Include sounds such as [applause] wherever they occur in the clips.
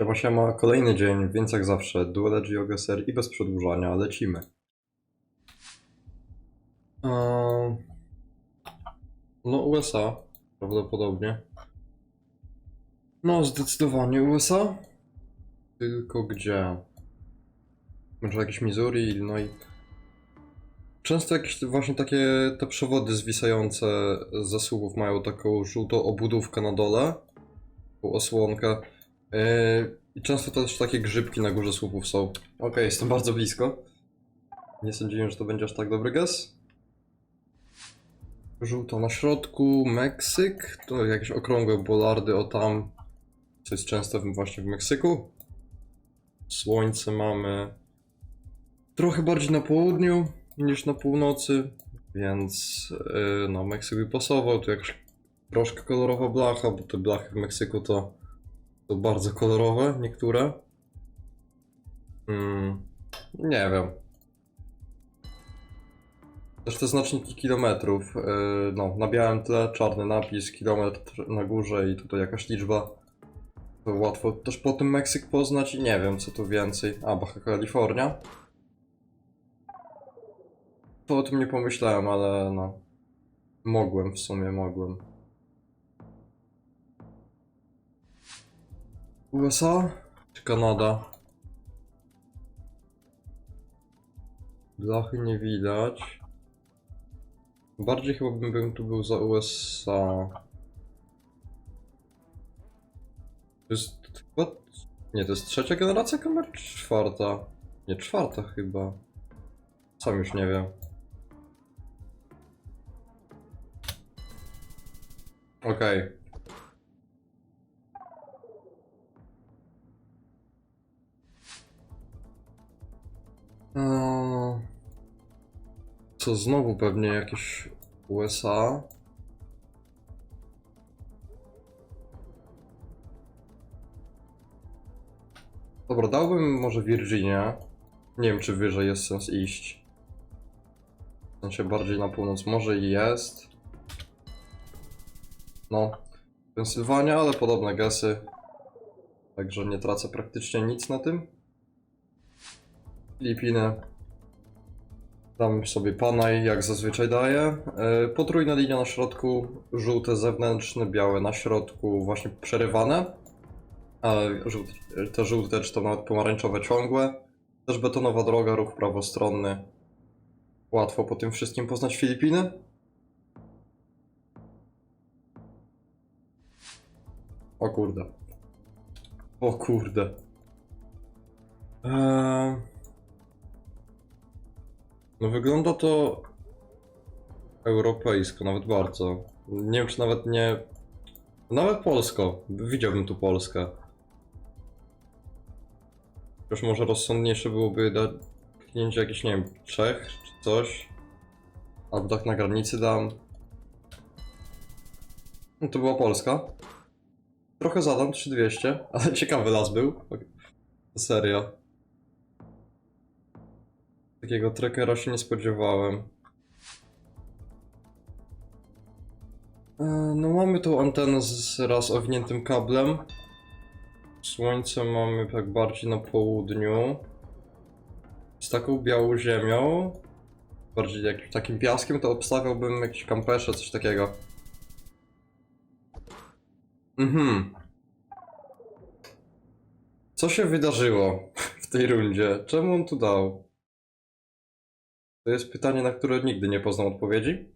Siema, siema, kolejny dzień, więc jak zawsze, Duel GeoGuessr i bez przedłużania, lecimy. Eee, No USA, prawdopodobnie. No, zdecydowanie USA. Tylko gdzie? Może jakieś Missouri, Illinois? Często jakieś właśnie takie te przewody zwisające z zasuwów mają taką żółtą obudówkę na dole, osłonkę. Yy, często też takie grzybki na górze słupów są. Okej, jestem bardzo blisko. Nie sądziłem, że to będzie aż tak dobry gest. Żółto na środku, Meksyk. To jakieś okrągłe bolardy o tam. Co jest często w- właśnie w Meksyku. Słońce mamy trochę bardziej na południu niż na północy, więc yy, no Meksyk by pasował. Tu jakaś troszkę kolorowa blacha, bo te blachy w Meksyku to to bardzo kolorowe, niektóre. Mm, nie wiem. Też te znaczniki kilometrów. Yy, no, na białym tle czarny napis, kilometr na górze i tutaj jakaś liczba. To łatwo też po tym Meksyk poznać i nie wiem co tu więcej. A, Baja California. To o tym nie pomyślałem, ale no. Mogłem w sumie, mogłem. USA czy Kanada? Blachy nie widać. Bardziej chyba bym, bym tu był za USA. To jest chyba... Nie, to jest trzecia generacja kamer czy czwarta? Nie, czwarta chyba. Sam już nie wiem. Okej. Eee, Co znowu pewnie jakieś USA? Dobra, dałbym może Virginia. Nie wiem, czy wyżej jest sens iść. W sensie bardziej na północ. Może i jest. No. Pensylwania, ale podobne gesy. Także nie tracę praktycznie nic na tym. Filipiny. Dam sobie Panay, jak zazwyczaj daję. Yy, Potrójna linia na środku, żółte zewnętrzne, białe na środku, właśnie przerywane. Ale żółte, te żółte, czy to nawet pomarańczowe ciągłe. Też betonowa droga, ruch prawostronny. Łatwo po tym wszystkim poznać Filipiny. O kurde. O kurde. Eee... No wygląda to europejsko, nawet bardzo. Nie wiem czy nawet nie... Nawet polsko. Widziałbym tu Polskę. Już może rozsądniejsze byłoby dać kliknięcie jakiś, nie wiem, Czech czy coś. Albo tak na granicy dam. No to była Polska. Trochę zadam, 3200, ale ciekawy las był. Serio. Takiego trackera się nie spodziewałem. E, No mamy tą antenę z raz owiniętym kablem. Słońce mamy tak bardziej na południu. Z taką białą ziemią. Bardziej jak takim piaskiem to obstawiałbym jakieś kampesze, coś takiego. Mhm. Co się wydarzyło w tej rundzie? Czemu on tu dał? To jest pytanie, na które nigdy nie poznam odpowiedzi.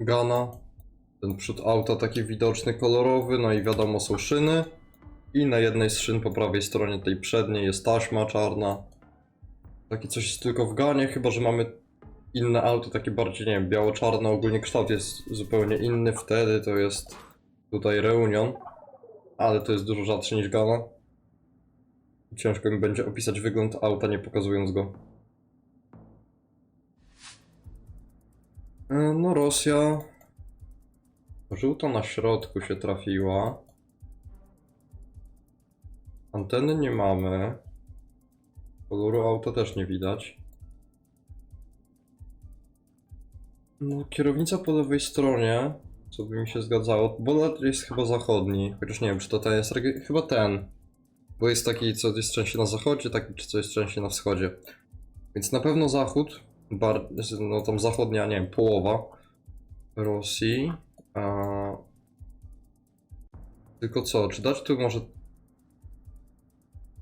Gana. Ten przód auta taki widoczny, kolorowy, no i wiadomo są szyny. I na jednej z szyn po prawej stronie tej przedniej jest taśma czarna. Takie coś jest tylko w Ganie, chyba że mamy inne auto, takie bardziej, nie wiem, biało-czarne. Ogólnie kształt jest zupełnie inny, wtedy to jest tutaj Reunion. Ale to jest dużo rzadsze niż Gana. Ciężko mi będzie opisać wygląd auta, nie pokazując go. No, Rosja. Żółto na środku się trafiła. Anteny nie mamy. Koloru auta też nie widać. No, kierownica po lewej stronie. Co by mi się zgadzało? Bolat jest chyba zachodni, chociaż nie wiem, czy to ten jest Chyba ten. Bo jest taki, co jest częściej na zachodzie, taki, czy co jest częściej na wschodzie. Więc na pewno zachód, bar, no tam zachodnia, nie wiem, połowa Rosji. A... Tylko co, czy dać tu może...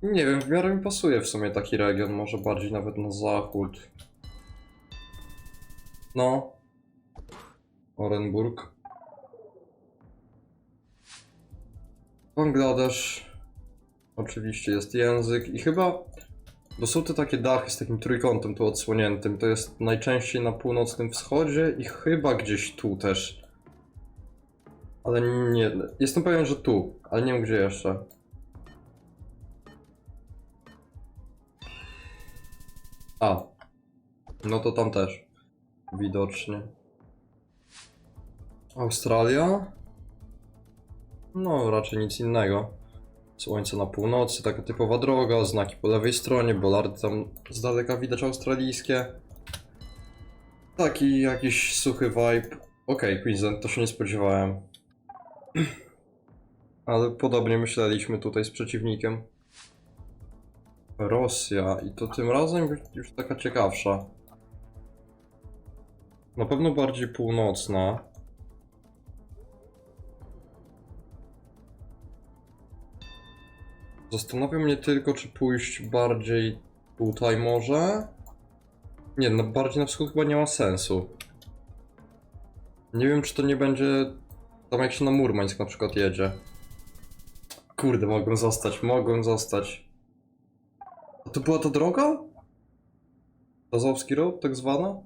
Nie wiem, w miarę mi pasuje w sumie taki region, może bardziej nawet na zachód. No. Orenburg. Bangladesz. Oczywiście jest język i chyba... Bo są te takie dachy z takim trójkątem tu odsłoniętym. To jest najczęściej na północnym wschodzie i chyba gdzieś tu też. Ale nie... Jestem pewien, że tu, ale nie wiem gdzie jeszcze. A. No to tam też. Widocznie. Australia? No, raczej nic innego. Słońce na północy, taka typowa droga, znaki po lewej stronie, bolardy tam z daleka widać australijskie. Taki jakiś suchy vibe. Okej, Queensland, to się nie spodziewałem. [clears throat] Ale podobnie myśleliśmy tutaj z przeciwnikiem. Rosja i to tym razem już taka ciekawsza. Na pewno bardziej północna. Zastanawia mnie tylko, czy pójść bardziej tutaj może? Nie, no bardziej na wschód chyba nie ma sensu. Nie wiem, czy to nie będzie tam jak się na Murmańsk na przykład jedzie. Kurde, mogłem zostać, mogłem zostać. A to była ta droga? Azowski Road, tak zwana?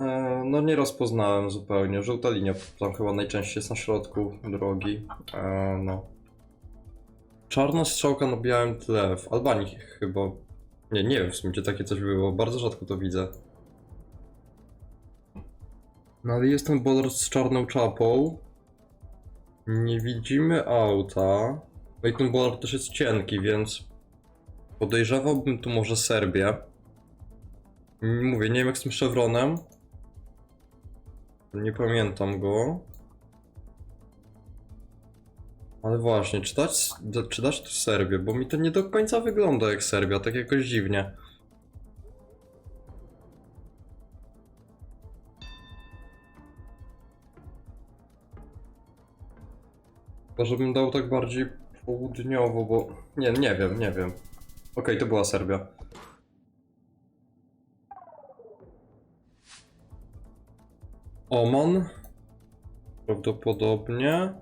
E, no nie rozpoznałem zupełnie. Żółta linia tam chyba najczęściej jest na środku drogi. E, no. Czarna strzałka na białym tle. W Albanii chyba. Nie, nie wiem w sumie, gdzie takie coś było. Bardzo rzadko to widzę. No ale jest ten bolar z czarną czapą. Nie widzimy auta. No i ten bolar też jest cienki, więc podejrzewałbym tu może Serbię. Mówię, nie wiem jak z tym Chevronem. Nie pamiętam go. Ale właśnie, czy dać, czy dać tu Serbię? Bo mi to nie do końca wygląda jak Serbia, tak jakoś dziwnie. Chyba żebym dał tak bardziej południowo, bo... Nie, nie wiem, nie wiem. Okej, to była Serbia. Oman. Prawdopodobnie.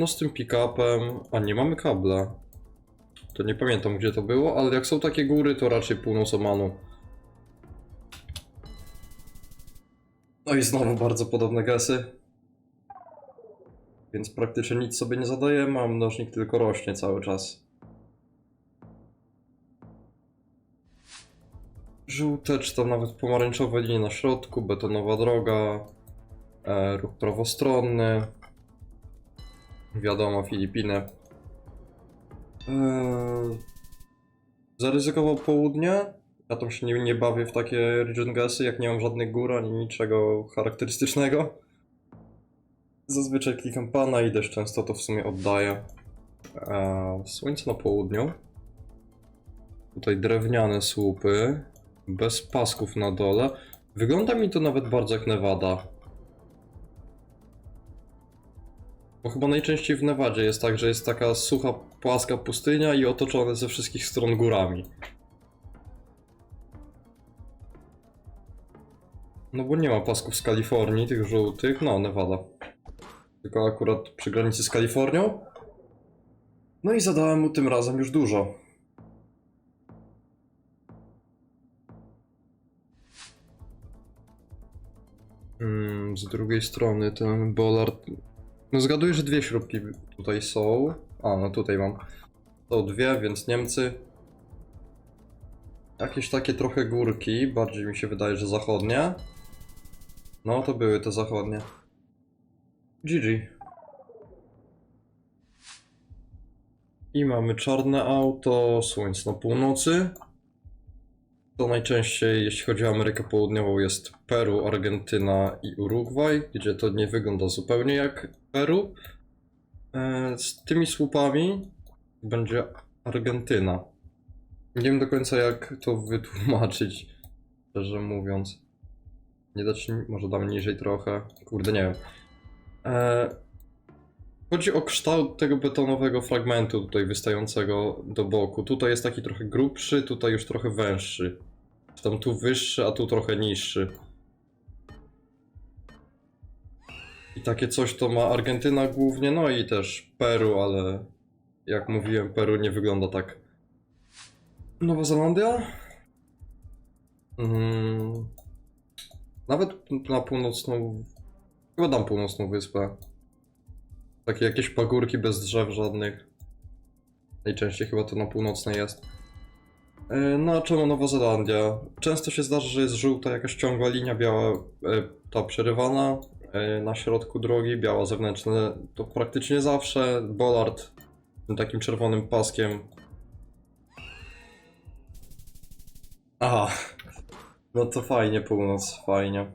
No z tym pick-upem. A nie mamy kabla. To nie pamiętam gdzie to było, ale jak są takie góry, to raczej północ Omanu. No i znowu bardzo podobne gesy. Więc praktycznie nic sobie nie zadajemy, a mnożnik tylko rośnie cały czas. Żółte, czy nawet pomarańczowe linie na środku, betonowa droga, e, ruch prawostronny. Wiadomo, Filipiny. Eee, zaryzykował południe. Ja tam się nie, nie bawię w takie region gasy, jak nie mam żadnych gór ani niczego charakterystycznego. Zazwyczaj klikam pana i dość często to w sumie oddaję. Eee, słońce na południu. Tutaj drewniane słupy. Bez pasków na dole. Wygląda mi to nawet bardzo jak Nevada. Bo chyba najczęściej w Nevadzie jest tak, że jest taka sucha, płaska pustynia i otoczone ze wszystkich stron górami. No bo nie ma pasków z Kalifornii, tych żółtych, no Nevada. Tylko akurat przy granicy z Kalifornią. No i zadałem mu tym razem już dużo. Mm, z drugiej strony ten Bollard no zgaduję, że dwie śrubki tutaj są. A, no tutaj mam. Są dwie, więc Niemcy. Jakieś takie trochę górki, bardziej mi się wydaje, że zachodnie. No, to były te zachodnie. GG. I mamy czarne auto, słońce na północy. To najczęściej, jeśli chodzi o Amerykę Południową, jest Peru, Argentyna i Urugwaj, gdzie to nie wygląda zupełnie jak Peru. E, Z tymi słupami będzie Argentyna. Nie wiem do końca jak to wytłumaczyć, szczerze mówiąc. Nie dać, może dam niżej trochę. Kurde, nie wiem. E, Chodzi o kształt tego betonowego fragmentu tutaj wystającego do boku. Tutaj jest taki trochę grubszy, tutaj już trochę węższy. Tam tu wyższy, a tu trochę niższy. I takie coś to ma Argentyna głównie, no i też Peru, ale jak mówiłem, Peru nie wygląda tak. Nowa Zelandia? Mm, nawet na północną. Chyba dam północną wyspę. Takie jakieś pagórki bez drzew żadnych. Najczęściej chyba to na północnej jest. E, No czemu Nowa Zelandia? Często się zdarza, że jest żółta jakaś ciągła linia biała, e, ta przerywana e, na środku drogi, biała zewnętrzna. To praktycznie zawsze. Bollard takim czerwonym paskiem. Aha. No to fajnie północ, fajnie.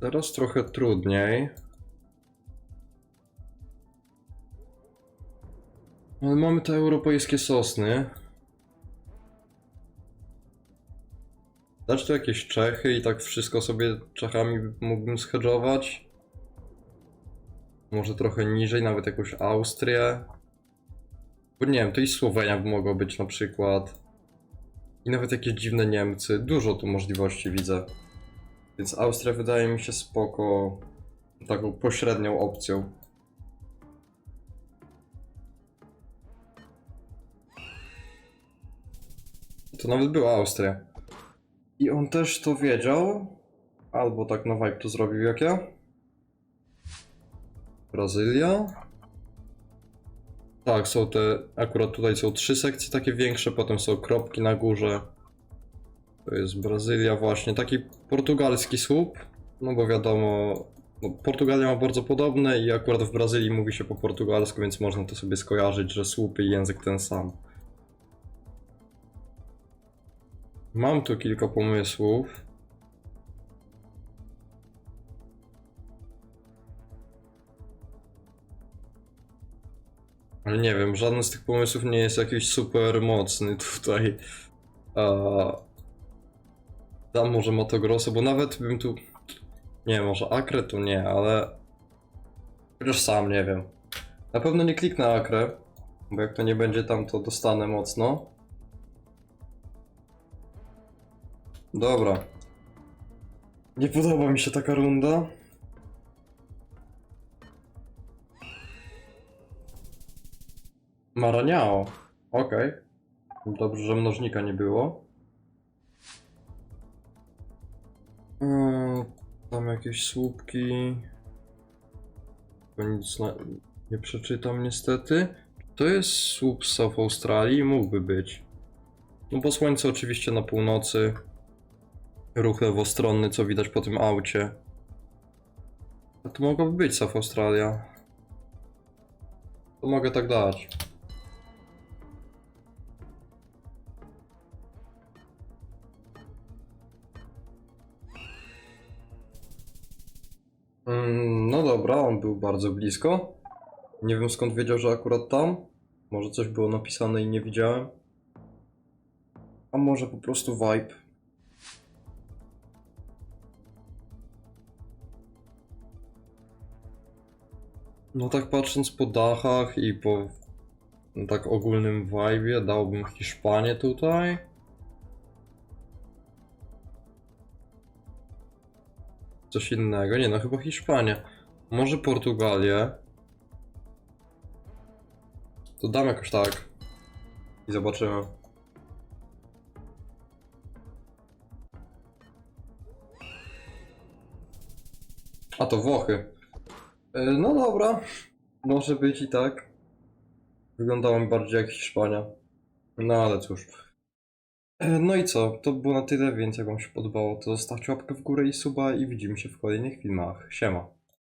Teraz trochę trudniej. Mamy te europejskie sosny. Dać tu jakieś Czechy i tak wszystko sobie Czechami mógłbym schedżować. Może trochę niżej, nawet jakąś Austrię. Bo nie wiem, to i Słowenia by mogło być na przykład. I nawet jakieś dziwne Niemcy. Dużo tu możliwości widzę. Więc Austria wydaje mi się spoko. Taką pośrednią opcją. To nawet była Austria. I on też to wiedział. Albo tak na vibe to zrobił jak ja. Brazylia. Tak, są te. Akurat tutaj są trzy sekcje takie większe, potem są kropki na górze. To jest Brazylia właśnie, taki portugalski słup, no bo wiadomo, no Portugalia ma bardzo podobne i akurat w Brazylii mówi się po portugalsku, więc można to sobie skojarzyć, że słupy i język ten sam. Mam tu kilka pomysłów. Ale nie wiem, żaden z tych pomysłów nie jest jakiś super mocny tutaj. Dam może Mato Grosso, bo nawet bym tu... Nie, może Acre to nie, ale... Chociaż sam nie wiem. Na pewno nie kliknę Acre, bo jak to nie będzie tam, to dostanę mocno. Dobra. Nie podoba mi się taka runda. Maraniao. Okej. Dobrze, że mnożnika nie było. Eee, Tam jakieś słupki. Nic na... nie przeczytam niestety. To jest słup z South Australii, mógłby być. No bo słońce oczywiście na północy. Ruch lewostronny, co widać po tym aucie. A to mogłaby być South Australia. To mogę tak dać. Mm, No dobra, on był bardzo blisko. Nie wiem skąd wiedział, że akurat tam. Może coś było napisane i nie widziałem. A może po prostu vibe. No tak patrząc po dachach i po no tak ogólnym vibe, dałbym Hiszpanię tutaj. Coś innego. Nie no, chyba Hiszpania. Może Portugalię. To dam jakoś tak. I zobaczymy. A to Włochy. E, No dobra. Może być i tak. Wyglądało mi bardziej jak Hiszpania. No ale cóż. E, No i co? To było na tyle, więc jak wam się podobało, to zostawcie łapkę w górę i suba i widzimy się w kolejnych filmach. Siema.